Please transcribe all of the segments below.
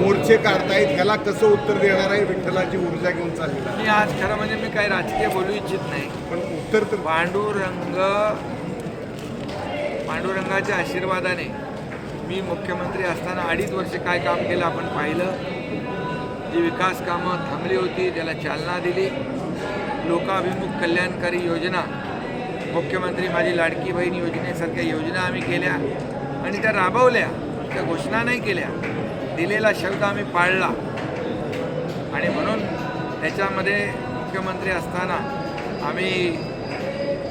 मोर्चे काढतायत ह्याला कसं उत्तर देणार आहे विठ्ठलाची ऊर्जा घेऊन चाललेला मी आज खरं म्हणजे मी काही राजकीय बोलू इच्छित नाही. पण उत्तर तर पांडुरंग पांडुरंगाच्या आशीर्वादाने मी मुख्यमंत्री असताना अडीच वर्ष काय काम केलं आपण पाहिलं. जी विकास कामं थांबली होती त्याला चालना दिली. लोकाभिमुख कल्याणकारी योजना मुख्यमंत्री माझी लाडकी बहीण योजनेसारख्या योजना आम्ही केल्या. आणि त्या राबवल्या त्या घोषणा नाही केल्या. दिलेला शब्द आम्ही पाळला. आणि म्हणून त्याच्यामध्ये मुख्यमंत्री असताना आम्ही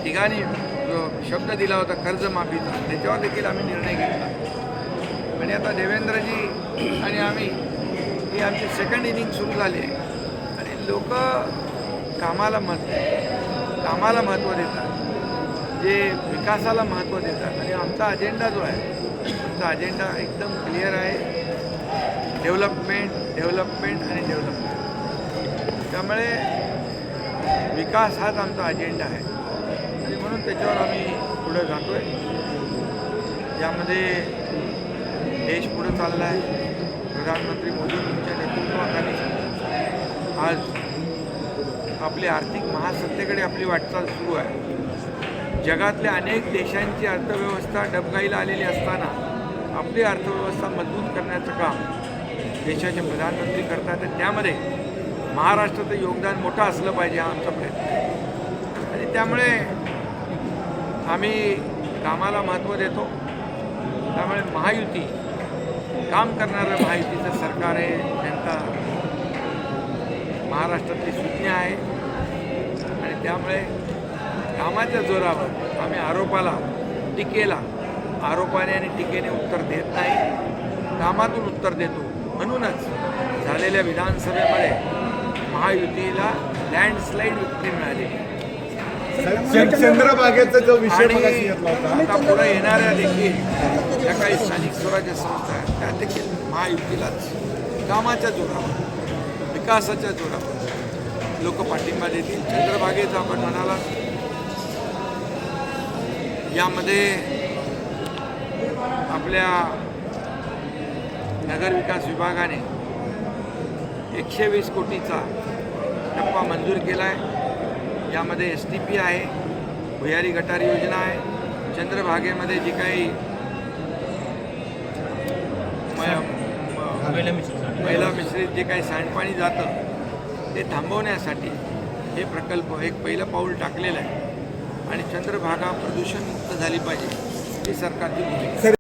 ठिकाणी जो शब्द दिला होता कर्जमाफीचा त्याच्यावर देखील आम्ही निर्णय घेतला. आणि आता देवेंद्रजी आणि आम्ही ही आमची सेकंड इनिंग सुरू झाली आहे. आणि लोक कामाला महत्त्व कामाला महत्त्व देतात. जे विकासाला महत्त्व देतात. आणि आमचा अजेंडा जो आहे आमचा अजेंडा एकदम क्लिअर आहे. डेव्हलपमेंट डेव्हलपमेंट आणि डेव्हलपमेंट. त्यामुळे विकास हाच आमचा अजेंडा आहे. आणि म्हणून त्याच्यावर आम्ही पुढं जातो आहे यामध्ये देश पुढं चालला आहे. प्रधानमंत्री मोदींच्या नेतृत्वाखाली आज आपली आर्थिक महासत्तेकडे आपली वाटचाल सुरू आहे. जगातल्या अनेक देशांची अर्थव्यवस्था डबगाईला आलेली असताना आपली अर्थव्यवस्था मजबूत करण्याचं काम देशाचे प्रधानमंत्री करतात आणि त्यामध्ये महाराष्ट्राचं योगदान मोठं असलं पाहिजे हा आमचा प्रयत्न आहे. आणि त्यामुळे आम्ही कामाला महत्त्व देतो. त्यामुळे महायुती काम करणारं महायुतीचं सरकार आहे जनता महाराष्ट्रातली सुज्ञ आहे. आणि त्यामुळे कामाच्या जोरावर आम्ही आरोपाला टीकेला आरोपाने आणि टीकेने उत्तर देत नाही कामातून उत्तर देतो. म्हणूनच झालेल्या विधानसभेमध्ये महायुतीला लँडस्लाईड विक्री मिळालेली आहे. चंद- चंद्रभागेचा जो विषय आता पुढे येणाऱ्या देखील ज्या काही स्थानिक स्वराज्य संस्था आहेत त्या देखील महायुतीलाच कामाच्या जोरावर विकासाच्या जोरावर. लोक पाठिंबा देतील. चंद्रभागेचा आपण म्हणाला यामध्ये आपल्या नगरविकास विभागाने एकशे वीस कोटीचा टप्पा मंजूर केला आहे यामध्ये एस टी पी आहे भुयारी गटारी योजना आहे चंद्रभागेमध्ये जी काही महिला मिश्रित जे काही सांडपाणी जातं ते थांबवण्यासाठी हे प्रकल्प एक पहिलं पाऊल टाकलेलं आहे. आणि चंद्रभागा प्रदूषणमुक्त झाली पाहिजे ही सरकारची भूमिका.